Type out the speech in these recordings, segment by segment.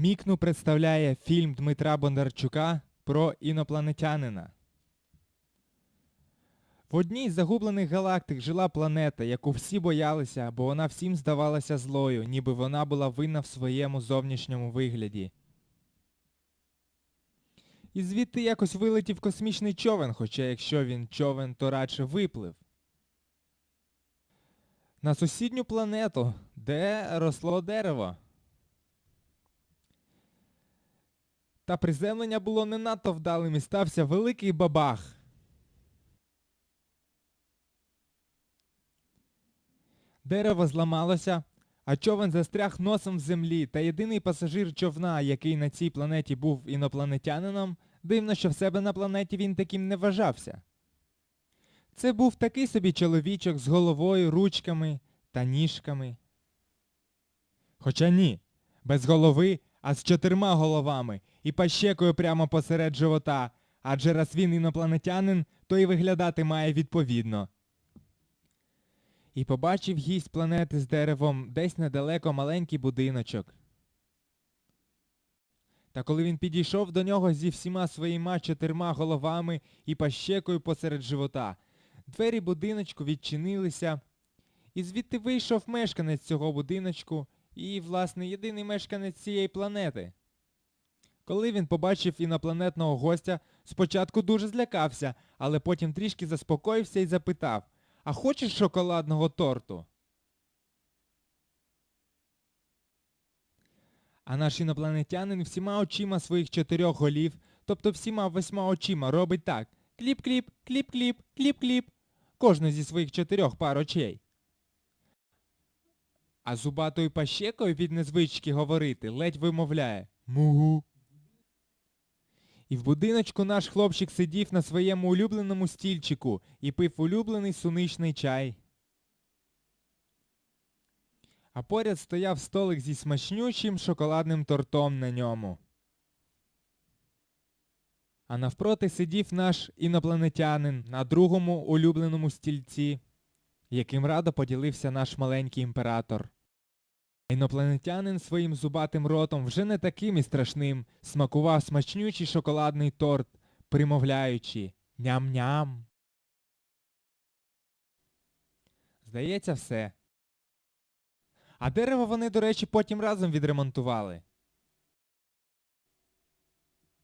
Мікну представляє фільм Дмитра Бондарчука про інопланетянина. В одній з загублених галактик жила планета, яку всі боялися, бо вона всім здавалася злою, ніби вона була винна в своєму зовнішньому вигляді. І звідти якось вилетів космічний човен, хоча якщо він човен, то радше виплив. На сусідню планету, де росло дерево. Та приземлення було не надто вдалим і стався великий бабах. Дерево зламалося, а човен застряг носом в землі, та єдиний пасажир човна, який на цій планеті був інопланетянином, дивно, що в себе на планеті він таким не вважався. Це був такий собі чоловічок з головою, ручками та ніжками. Хоча ні, без голови, а з чотирма головами і пащекою прямо посеред живота, адже раз він інопланетянин, то і виглядати має відповідно. І побачив гість планети з деревом десь недалеко маленький будиночок. Та коли він підійшов до нього зі всіма своїма чотирма головами і пащекою посеред живота, двері будиночку відчинилися, і звідти вийшов мешканець цього будиночку і, власне, єдиний мешканець цієї планети. Коли він побачив інопланетного гостя, спочатку дуже злякався, але потім трішки заспокоївся і запитав А хочеш шоколадного торту? А наш інопланетянин всіма очима своїх чотирьох голів, тобто всіма восьма очима, робить так кліп-кліп, кліп-кліп, кліп-кліп, кожну зі своїх чотирьох пар очей. А зубатою пащекою від незвички говорити ледь вимовляє Мугу. І в будиночку наш хлопчик сидів на своєму улюбленому стільчику і пив улюблений суничний чай. А поряд стояв столик зі смачнючим шоколадним тортом на ньому. А навпроти сидів наш інопланетянин на другому улюбленому стільці, яким радо поділився наш маленький імператор. Інопланетянин своїм зубатим ротом вже не таким і страшним смакував смачнючий шоколадний торт, примовляючи ням-ням. Здається, все. А дерево вони, до речі, потім разом відремонтували.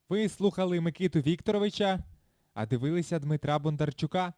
Ви слухали Микиту Вікторовича, а дивилися Дмитра Бондарчука.